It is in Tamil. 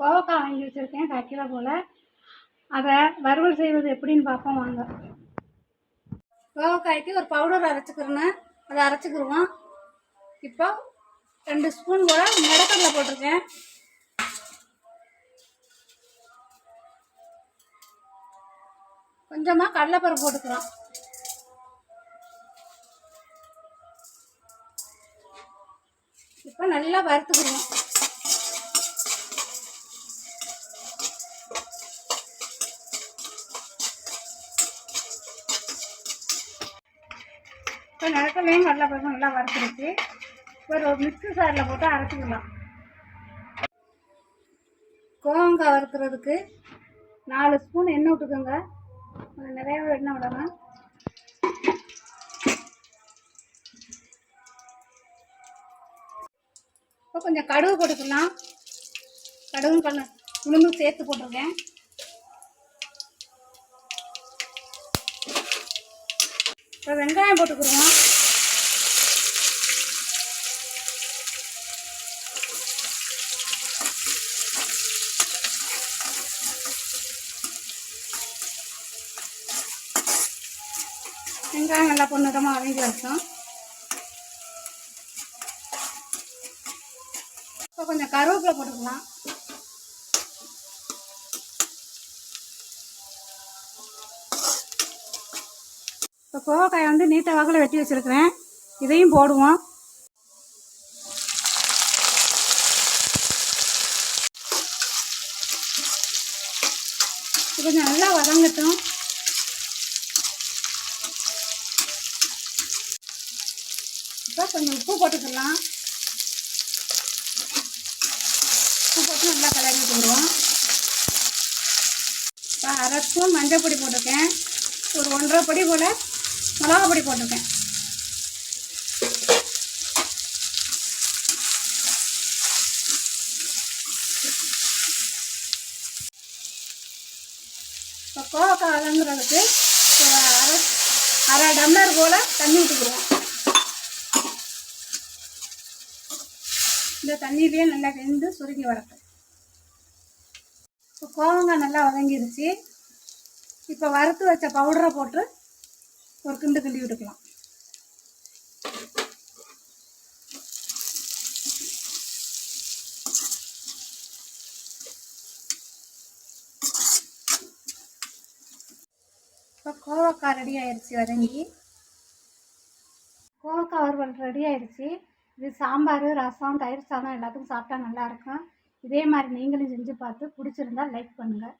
கோவக்காய் வாங்கி வச்சுருக்கேன் கால் கிலோ போல். அதை வறுவல் செய்வது எப்படின்னு பார்ப்போம் வாங்க. கோவக்காய்க்கு ஒரு பவுடர் அரைச்சிக்கிறேன்னு. அதை அரைச்சிக்கிருவோம். இப்போ ரெண்டு ஸ்பூன் போல் மிளகடலை போட்டிருக்கேன். கொஞ்சமாக கடலைப்பருப்பு போட்டுக்கிறோம். இப்போ நல்லா வறுத்துக்கிடுவோம் இப்போ நிலக்கல்லையும் கடலைப்பருப்பும் நல்லா வறுத்துருச்சு. இப்போ ஒரு மிக்ஸி சாரில் போட்டு அரைச்சிக்கலாம். கோவங்காய் வறுக்கிறதுக்கு நாலு ஸ்பூன் எண்ணெய் விட்டுக்கோங்க. கொஞ்சம் நிறைய எண்ணெய் விடணும். இப்போ கொஞ்சம் கடுகு போட்டுக்கலாம். கடுகும் கல்ல உளுந்தும் சேர்த்து போட்டிருக்கேன். இப்போ வெங்காயம் போட்டுக்கிடுவோம் வெங்காயம் நல்லா பொண்ணுதமாக வதங்கி வச்சோம் இப்போ கொஞ்சம் கருவேப்பிலை போட்டுக்கலாம். இப்போ கோவக்காயை வந்து நீட்ட வாக்கில் வெட்டி வச்சுருக்கிறேன். இதையும் போடுவோம். கொஞ்சம் நல்லா வதங்கட்டும். இப்போ கொஞ்சம் உப்பு போட்டுக்கலாம். உப்பு போட்டு நல்லா கலரி விட்டுருவோம் இப்போ அரை ஸ்பூன் மஞ்சள் பொடி போட்டிருக்கேன். ஒரு ஒன்றரை பொடி போல் மிளகா பொடி போட்டிருக்கேன். இப்போ கோவக்காய் வதங்குறதுக்கு ஒரு அரை அரை டம்ளர் போல் தண்ணி ஊற்றிக்கிடுவோம் இந்த தண்ணியிலே நல்லா வெந்து சுருங்கி வரட்டும். இப்போ கோவங்காய் நல்லா வதங்கிருச்சு. இப்போ வறுத்து வச்ச பவுடரை போட்டு ஒரு கிண்டு கிண்டி விட்டுக்கலாம் இப்போ கோவக்காய் ரெடி ஆயிடுச்சு வதங்கி. கோவக்காய் வறுவல் ரெடி ஆயிடுச்சு இது சாம்பார் ரசம் தயிர் சாதம் எல்லாத்துக்கும் சாப்பிட்டா நல்லாயிருக்கும் இதே மாதிரி நீங்களும் செஞ்சு பார்த்து பிடிச்சிருந்தா லைக் பண்ணுங்கள்